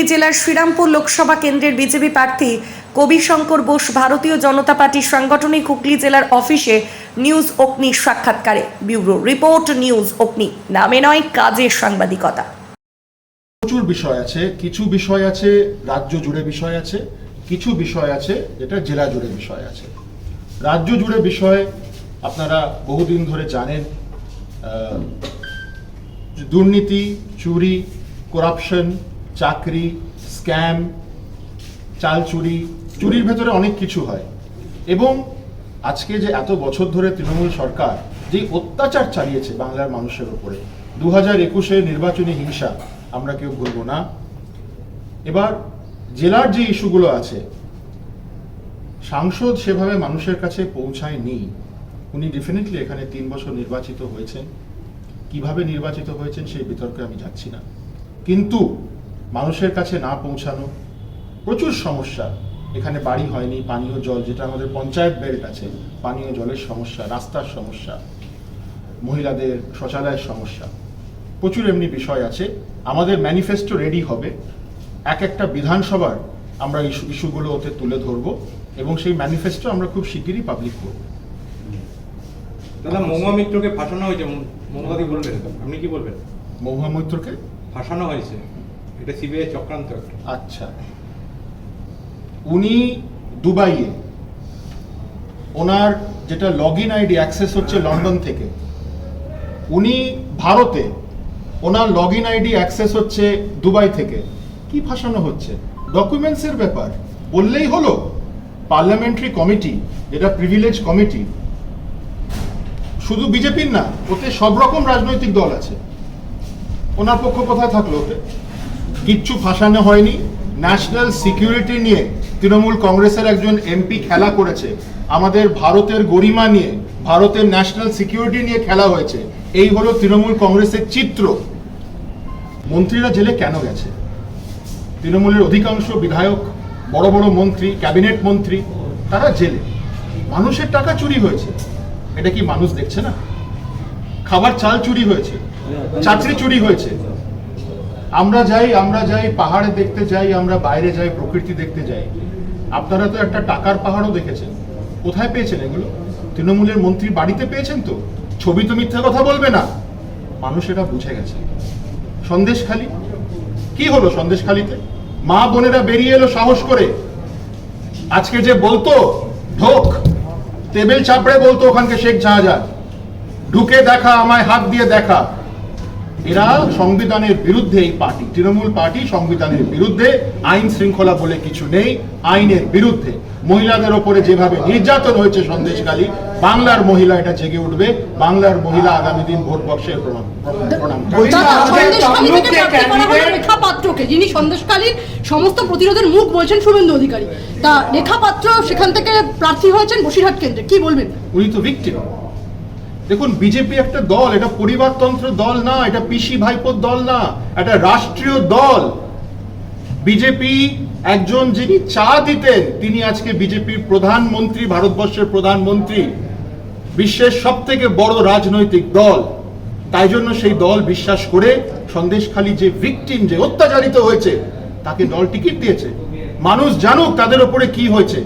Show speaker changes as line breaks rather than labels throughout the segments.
হুগলি জেলার শ্রীরামপুর লোকসভা কেন্দ্রের বিজেপি প্রার্থী কবি শঙ্কর বোস ভারতীয় জনতা পার্টির সাংগঠনিক হুগলি জেলার অফিসে নিউজ অগ্নি সাক্ষাৎকারে। ব্যুরো রিপোর্ট, নিউজ অগ্নি। নামে নয়, কাজের সাংবাদিকতা।
প্রচুর বিষয় আছে, কিছু বিষয় আছে, রাজ্য জুড়ে বিষয় আছে, কিছু বিষয় আছে যেটা জেলা জুড়ে বিষয় আছে। রাজ্য জুড়ে বিষয় আপনারা বহুদিন ধরে জানেন দুর্নীতি, চুরি করাপশন চাকরি, স্ক্যাম চাল চুরি চুরির ভেতরে অনেক কিছু হয়। এবং আজকে যে এত বছর ধরে তৃণমূল সরকার যে অত্যাচার চালিয়েছে বাংলার মানুষের উপরে দু হাজার একুশে নির্বাচনী হিংসা আমরা কেউ ভুলবো না। এবার জেলার যে ইস্যুগুলো আছে, সাংসদ সেভাবে মানুষের কাছে পৌঁছায়নি। উনি ডেফিনেটলি এখানে তিন বছর নির্বাচিত হয়েছেন। কীভাবে নির্বাচিত হয়েছেন সেই বিতর্কে আমি যাচ্ছি না। কিন্তু মানুষের কাছে না পৌঁছানো প্রচুর সমস্যা। এখানে বাড়ি হয়নি পানীয় জল যেটা আমাদের পঞ্চায়েত বেল্ট আছে পানীয় জলের সমস্যা রাস্তার সমস্যা মহিলাদের শৌচালয়ের সমস্যা। প্রচুর এমনি বিষয় আছে। আমাদের ম্যানিফেস্টো রেডি হবে। এক একটা বিধানসভার আমরা ইস্যু ইস্যুগুলো ওতে তুলে ধরবো এবং সেই ম্যানিফেস্টো আমরা খুব শিগগিরই পাবলিক করব।
দাদা মহুয়া মিত্রকে ফাঁসানো হয়েছে। মমতাদি বলবেন? আপনি কি বলবেন?
মহুয়া মৈত্রকে?
ফাঁসানো হয়েছে। এটা সিবিআই চক্রান্ত একটা।
আচ্ছা। উনি দুবাইয়ে ওনার যেটা লগ ইন আইডি অ্যাক্সেস হচ্ছে লন্ডন থেকে। উনি ভারতে ওনার লগ ইন আইডি অ্যাক্সেস হচ্ছে দুবাই থেকে। কি ফাঁসানো হচ্ছে? ডকুমেন্টসের ব্যাপার। বললেই হলো পার্লামেন্টারি কমিটি যেটা প্রিভিলেজ কমিটি শুধু বিজেপির না ওতে সব রকম রাজনৈতিক দল আছে। ওনার পক্ষ কোথায় থাকল ওতে? কিচ্ছু ফাঁসানো হয়নি। ন্যাশনাল সিকিউরিটি নিয়ে তৃণমূল কংগ্রেসের একজন এমপি খেলা করেছে। আমাদের ভারতের গরিমা নিয়ে, ভারতের ন্যাশনাল সিকিউরিটি নিয়ে খেলা হয়েছে। এই হলো তৃণমূল কংগ্রেসের চিত্র। মন্ত্রীরা জেলে কেন গেছে? তৃণমূলের অধিকাংশ বিধায়ক, বড় বড় মন্ত্রী, ক্যাবিনেট মন্ত্রী, তারা জেলে। মানুষের টাকা চুরি হয়েছে। এটা কি মানুষ দেখছে না? খাবার চাল চুরি হয়েছে। চাকরি চুরি হয়েছে। আমরা যাই আমরা যাই, পাহাড়ে দেখতে যাই, আমরা বাইরে যাই, প্রকৃতি দেখতে যাই। আপনারা তো একটা টাকার পাহাড়ও দেখেছেন। কোথায় পেয়েছেন এগুলো? তৃণমূলের মন্ত্রী বাড়িতে পেয়েছেন তো? ছবি তো মিথ্যা কথা বলবে না। মানুষ এটা বুঝে গেছে। সন্দেশখালি? কি হলো সন্দেশখালিতে? মা বোনেরা বেরিয়ে এলো সাহস করে। আজকে যে বলতো, ঢোক, টেবিল চাপড়ে বলতো ওখানকে শেখ জাহাজার। ঢুকে দেখা, আমায় হাত দিয়ে দেখা। এরা সংবিধানের বিরুদ্ধে এই পার্টি। তৃণমূল পার্টি সংবিধানের বিরুদ্ধে আইন শৃঙ্খলা বলে কিছু নেই আইনের বিরুদ্ধে। মহিলাদের ওপরে যেভাবে নির্যাতন হয়েছে সন্দেশকালী বাংলার মহিলা এটা জেগে উঠবে বাংলার মহিলা আগামী দিন ভোট বক্সে প্রণাম
রেখা পাত্রকে যিনি সন্দেশকালীর সমস্ত প্রতিরোধের মুখ বলছেন শুভেন্দু অধিকারী। তা রেখা পাত্র সেখান থেকে প্রার্থী হয়েছেন বসিরহাট কেন্দ্রে কি বলবেন?
উনি তো ভিক্টিম দেখুন, বিজেপি একটা দল, এটা পরিবারতন্ত্র দল না, এটা পিসি ভাইপোর দল না, এটা রাষ্ট্রীয় দল। বিজেপি একজন যিনি চা দিতেন, তিনি আজকে বিজেপির প্রধানমন্ত্রী, ভারতবর্ষের প্রধানমন্ত্রী, বিশ্বের সব থেকে বড় রাজনৈতিক দল। তাই জন্য সেই দল বিশ্বাস করে সন্দেশখালী যে ভিকটিম যে অত্যাচারিত হয়েছে, তাকে দল টিকিট দিয়েছে। মানুষ জানুক তাদের ওপরে কি হয়েছে।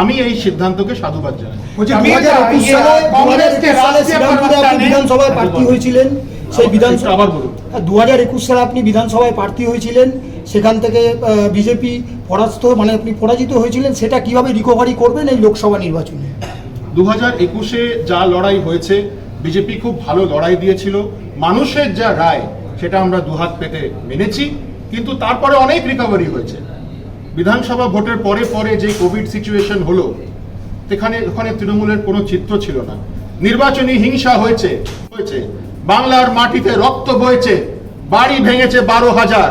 আমি এই সিদ্ধান্তকে সাধুবাদ জানাই।
বলছি
আমি
2021
ইয়ে,
সালে
কংগ্রেস কে
2021 সালে
রাষ্ট্রীয়
শ্রীরামপুরে আপনি
প্রবক্তা নেই।
বিধানসভায় প্রার্থী হয়েছিলেন সেই বিধানসভা
আবার বলুন।
দু হাজার একুশ সালে আপনি বিধানসভায় প্রার্থী হয়েছিলেন। সেখান থেকে বিজেপি পরাস্ত মানে আপনি পরাজিত হয়েছিলেন। সেটা কীভাবে রিকভারি করবেন এই লোকসভা নির্বাচনে?
দু হাজার একুশে যা লড়াই হয়েছে বিজেপি খুব ভালো লড়াই দিয়েছিল। মানুষের যা রায় সেটা আমরা দুহাত পেতে মেনেছি। কিন্তু তারপরে অনেক রিকভারি হয়েছে। বিধানসভা ভোটের পরে পরে যে কোভিড সিচুয়েশন হলো সেখানে ওখানে তৃণমূলের কোনো চিত্র ছিল না। নির্বাচনী হিংসা হয়েছে হয়েছে। বাংলার মাটিতে রক্ত বয়েছে বাড়ি ভেঙেছে বারো হাজার।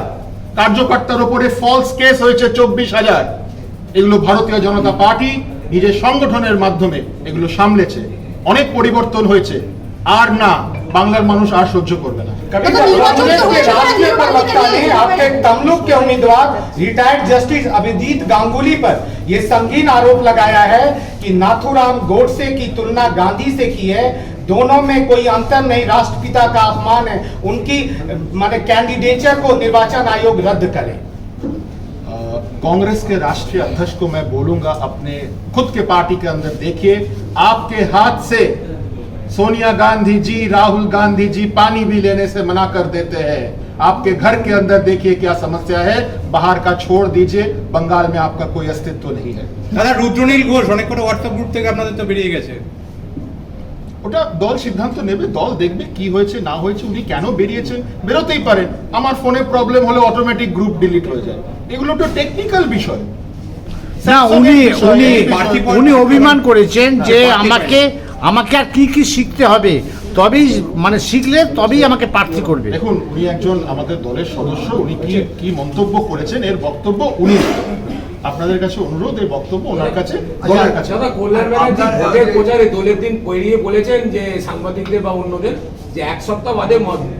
কার্যকর্তার ওপরে ফলস কেস হয়েছে চব্বিশ হাজার। এগুলো ভারতীয় জনতা পার্টি নিজের সংগঠনের মাধ্যমে এগুলো সামলেছে। অনেক পরিবর্তন হয়েছে। আর না, বাংলার মানুষ আর সহ্য করবে
कभी
तो
प्रवक्ता ने आपके तमलुक के उम्मीदवार रिटायर्ड जस्टिस अभिजीत गांगुली पर ये संगीन आरोप लगाया है कि नाथुराम गोडसे की तुलना गांधी से की है। दोनों में कोई अंतर नहीं। राष्ट्रपिता का अपमान है। उनकी माने कैंडिडेचर को निर्वाचन आयोग रद्द करे।
कांग्रेस के राष्ट्रीय अध्यक्ष को मैं बोलूँगा अपने खुद के पार्टी के अंदर देखिए आपके हाथ से सोनिया गांधी जी राहुल गांधी जी पानी भी लेने से मना कर देते हैं आपके घर के अंदर देखिए क्या समस्या है बाहर का छोड़ दीजिए बंगाल में आपका कोई अस्तित्व नहीं है
দাদা রুদ্রনীল ঘোষ অনেক কোনো হোয়াটসঅ্যাপ গ্রুপ থেকে আপনাদের তো বেরিয়ে গেছে
ওটা দল সিদ্ধান্ত নেবে দল দেখবে কি হয়েছে না হয়েছে উনি কেন বেরিয়েছেন বেরোতেই পারেন আমার ফোনে প্রবলেম হলে অটোমেটিক গ্রুপ ডিলিট হয়ে যায় এগুলো তো টেকনিক্যাল বিষয়
না উনি
বিষয়,
উনি
এই বিষয়।
উনি অভিমান করেছেন যে
হ্যাঁ,
আমাকে আমাকে আর কি কি শিখতে হবে তবেই মানে শিখলে তবেই আমাকে প্রার্থী করবে।
দেখুন উনি একজন আমাদের দলের সদস্য উনি কি কি মন্তব্য করেছেন এর বক্তব্য উনি আপনাদের কাছে অনুরোধ এই বক্তব্য ওনার কাছে দলের কাছে।
দাদা কল্যাণ ব্যানার্জি ভোটের প্রচারে দলের দিন পেরিয়ে বলেছেন যে সাংবাদিকদের বা অন্যদের যে এক সপ্তাহ বাদে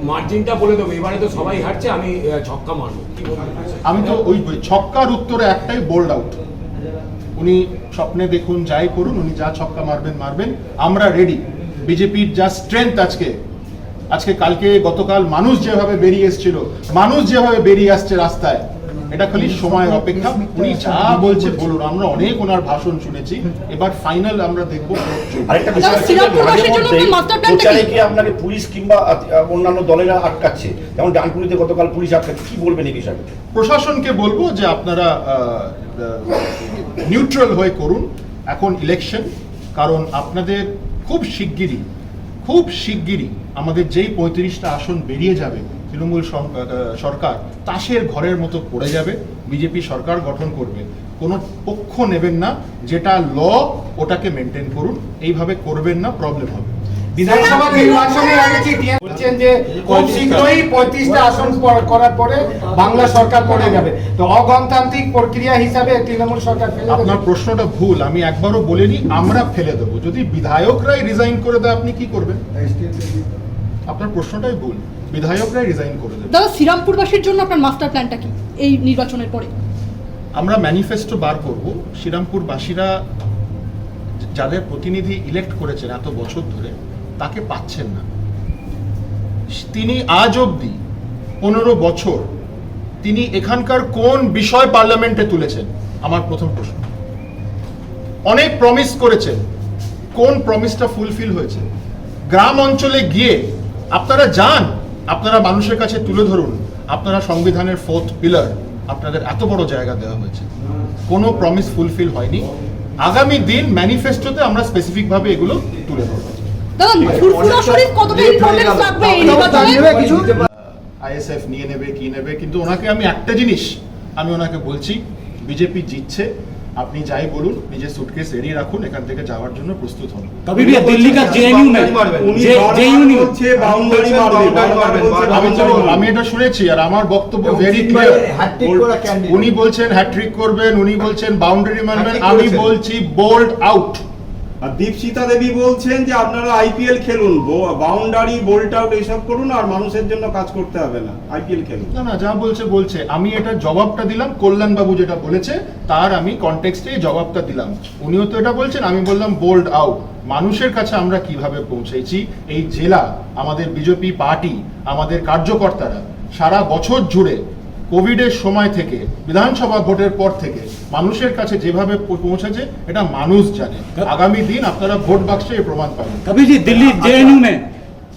মার্জিনটা বলে দেবো এবারে তো সবাই হারছে আমি ছক্কা মারবো।
আমি তো ওই ছক্কার উত্তরে একটাই বোল্ড আউট উনি স্বপ্নে দেখুন, যাই করুন, উনি যা ছক্কা মারবেন মারবেন। আমরা রেডি বিজেপির যা স্ট্রেংথ আজকে। আজকে কালকে গতকাল মানুষ যেভাবে বেরিয়ে এসেছিল, মানুষ যেভাবে বেরিয়ে আসছে রাস্তায় এটা খালি সময়ের অপেক্ষা। উনি যা বলছে বলুন আমরা অনেক ওনার ভাষণ শুনেছি। এবার ফাইনাল আমরা দেখব
আরেকটা বিষয়
কি?
আপনাকে পুলিশ কিংবা অন্যান্য দলেরা আটকাচ্ছে। যেমন ডানকুনিতে গতকাল পুলিশ আটকাচ্ছে। কি বলবেন এই বিষয়ে
প্রশাসনকে বলব যে আপনারা নিউট্রাল হয়ে করুন। এখন ইলেকশন কারণ আপনাদের খুব শিগগিরই খুব শিগগিরই আমাদের যেই পঁয়ত্রিশটা আসন বেরিয়ে যাবে তৃণমূল সরকার তাসের ঘরের মতো পড়ে যাবে বিজেপি সরকার গঠন করবে। কোনো পক্ষ নেবেন না যেটা ল ওটাকে মেনটেন করুন। এইভাবে করবেন না প্রবলেম হবে।
বিধানসভা নির্বাচনে আগে বলছেন যে খুব শীঘ্রই পঁয়ত্রিশটা আসন করার পরে বাংলা সরকার পড়ে যাবে। তো অগণতান্ত্রিক প্রক্রিয়া হিসাবে তৃণমূল সরকার ফেলে
আপনার প্রশ্নটা ভুল আমি একবারও বলিনি আমরা ফেলে দেবো। যদি বিধায়করাই রিজাইন করে দেয় আপনি কি করবেন? আপনার প্রশ্নটাই ভুল। বিধায়করাই রিজাইন করে দেবে।
দাদা শ্রীরামপুরবাসীর জন্য আপনার মাস্টার প্ল্যানটা কি এই নির্বাচনের পরে?
আমরা ম্যানিফেস্টো বার করব। শ্রীরামপুরবাসীরা যাদের প্রতিনিধি ইলেক্ট করেছেন এত বছর ধরে তাকে পাচ্ছেন না। তিনি আজ অবধি পনেরো বছর তিনি এখানকার কোন বিষয় পার্লামেন্টে তুলেছেন? আমার প্রথম প্রশ্ন। অনেক প্রমিস করেছেন। কোন প্রমিসটা ফুলফিল হয়েছে? গ্রাম অঞ্চলে গিয়ে আপনারা যান। আপনারা মানুষের কাছে তুলে ধরুন আপনারা সংবিধানের ফোর্থ পিলার আপনাদের এত বড় জায়গা দেওয়া হয়েছে। কোনো প্রমিস ফুলফিল হয়নি। আগামী দিন ম্যানিফেস্টোতে আমরা স্পেসিফিক ভাবে এগুলো তুলে ধরবো। আইএসএফ নিয়ে নেবে কি নেবে কিন্তু ওনাকে আমি একটা জিনিস আমি ওনাকে বলছি বিজেপি জিতছে। আপনি যাই বলুন নিজের সুটকেস রেডি রাখুন এখান থেকে যাওয়ার জন্য প্রস্তুত হন
कभी भी दिल्ली का जेएनयू में जेएनयू
আমি তো আমি এটা শুনেছি আর আমার বক্তব্য ভেরি ক্লিয়ার উনি বলছেন হ্যাট্রিক করবেন উনি বলছেন বাউন্ডারি মানবেন আমি বলছি বোল্ড আউট
আর দীপশিতা দেবী বলছেন যে আপনারা আইপিএল খেলুন বাউন্ডারি বোল্ট আউট এইসব করুন আর মানুষের জন্য কাজ করতে হবে না, আইপিএল খেলুন।
না না, যা বলছে বলছে। আমি এটা জবাবটা দিলাম কল্যাণ বাবু যেটা বলেছে, তার আমি কনটেক্সটে জবাবটা দিলাম। উনিও তো এটা বলছেন, আমি বললাম বোল্ড আউট মানুষের কাছে আমরা কীভাবে পৌঁছেছি? এই জেলা, আমাদের বিজেপি পার্টি, আমাদের কার্যকর্তারা, সারা বছর জুড়ে কোভিডের সময় থেকে বিধানসভা ভোটের পর থেকে মানুষের কাছে যেভাবে পৌ- পৌঁছেছে এটা মানুষ জানে আগামী দিন আপনারা ভোট বাক্সে এর প্রমাণ পাবেন
कभी जी दिल्ली जेएनयू में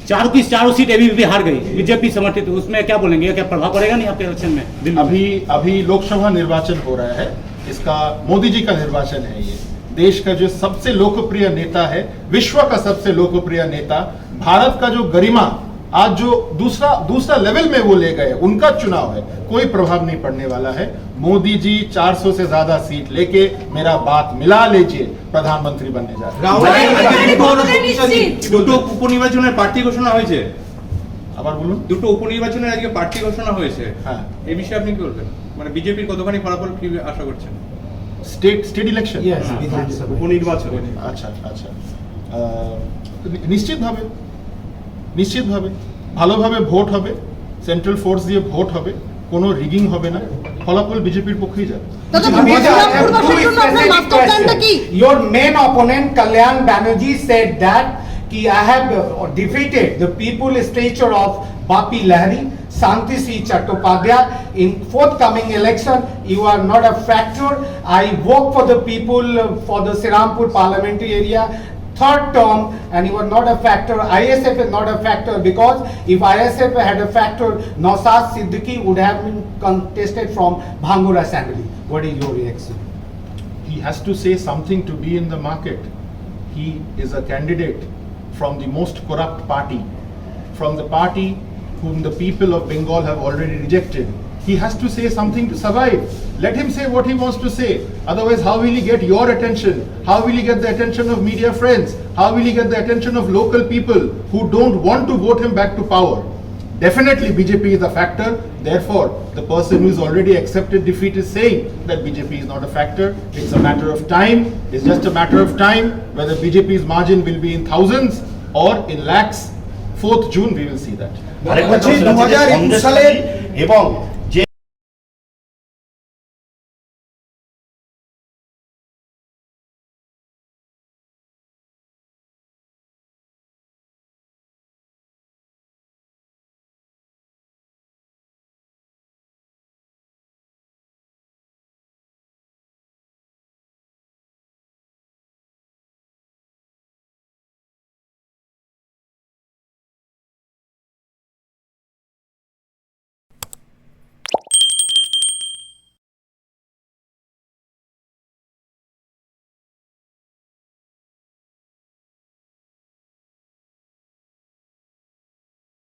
चारों की चारों सीट एबीवीपी हार गई बीजेपी समर्थित उसमें क्या बोलेंगे ये क्या प्रभाव पड़ेगा नहीं आपके इलेक्शन में दिल्ली में?
अभी अभी लोकसभा निर्वाचन हो रहा है इसका मोदी जी का निर्वाचन है ये देश का जो सबसे लोकप्रिय नेता है विश्व का सबसे लोकप्रिय नेता भारत का जो गरिमा आज जो दूसरा दूसरा लेवल में वो ले गए उनका चुनाव है कोई प्रभाव नहीं पड़ने वाला है मोदी जी 400 से ज्यादा सीट लेके मेरा बात मिला लीजिए प्रधानमंत्री बनने जा रहे हैं
দুটো উপনির্বাচনের প্রার্থী ঘোষণা হয়েছে
আবার বলুন
দুটো উপনির্বাচনের আজকে প্রার্থী ঘোষণা হয়েছে
হ্যাঁ
এই বিষয়ে আপনি কি বলবেন মানে বিজেপির কতখানি ফলাফল কি আশা করছেন
স্টেট স্টেট ইলেকশন
উপনির্বাচন
আচ্ছা আচ্ছা আহ, নি- নিশ্চিতভাবে নিশ্চিতভাবে ভালোভাবে ভোট হবে সেন্ট্রাল ফোর্স দিয়ে ভোট হবে কোনো রিগিং হবে না ফলাফল বিজেপির পক্ষেই যাবে
দাদা
Abhi, I have
শ্রীরামপুরবাসীর
two
জন্য আপনার
specific
মাস্টার প্ল্যানটা কি
questions. Your main opponent Kalyan Banerjee said that कि I have uh, defeated the people stature of Bapi Lahari. Santi C. Chattopadhyay. In forthcoming election, you are not a factor. I work for the people, uh, for the Sirampur parliamentary area, third term, and you are not a factor. ISF is not a factor because if ISF had a factor, Nausaz Siddiqui would have been contested from Bhangur Assembly. What is your reaction?
He has to say something to be in the market. He is a candidate from the most corrupt party, from the party whom the people of Bengal have already rejected. He has to say something to survive. Let him say what he wants to say. Otherwise, how will he get your attention? How will he get the attention of media friends? How will he get the attention of local people who don't want to vote him back to power? Definitely BJP is a factor. Therefore, the person who is already accepted defeat is saying that BJP is not a factor. It's a matter of time. It's just a matter of time whether BJP's margin will be in thousands or in lakhs. 4th June, we will see that.
আরেকটা
বলছি,
question আছে যে
2021
সন্দেশখালী
সালে-
এবং